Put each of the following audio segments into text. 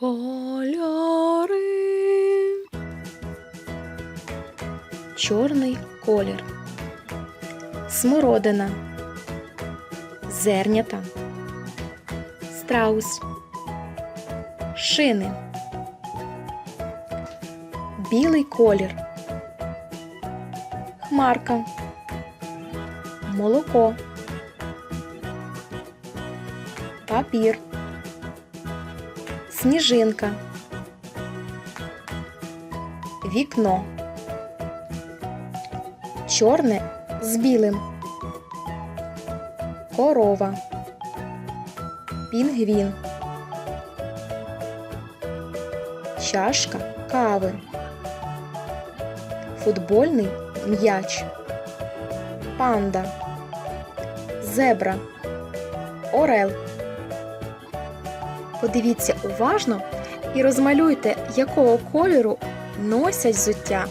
Кольори. Чорний колір. Смородина. Зернята. Страус. Шини. Білий колір. Хмарка. Молоко. Папір. Сніжинка. Вікно. Чорне з білим. Корова. Пінгвін. Чашка кави. Футбольний м'яч. Панда. Зебра. Орел. Подивіться уважно і розмалюйте, якого кольору носять взуття.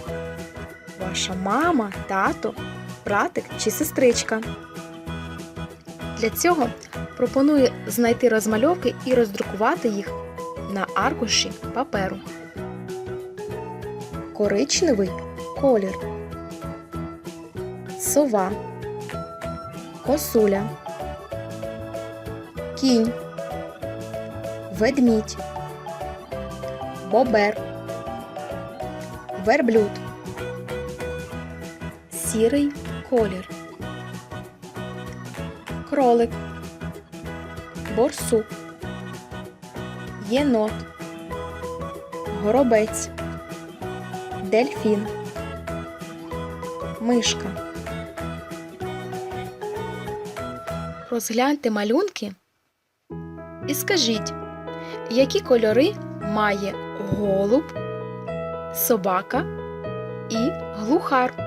Ваша мама, тато, братик чи сестричка. Для цього пропоную знайти розмальовки і роздрукувати їх на аркуші паперу. Коричневий колір. Сова. Косуля. Кінь. Ведмідь. Бобер. Верблюд. Сірий колір. Кролик. Борсук. Єнот. Горобець. Дельфін. Мишка. Розгляньте малюнки і скажіть, які кольори має голуб, собака і глухар.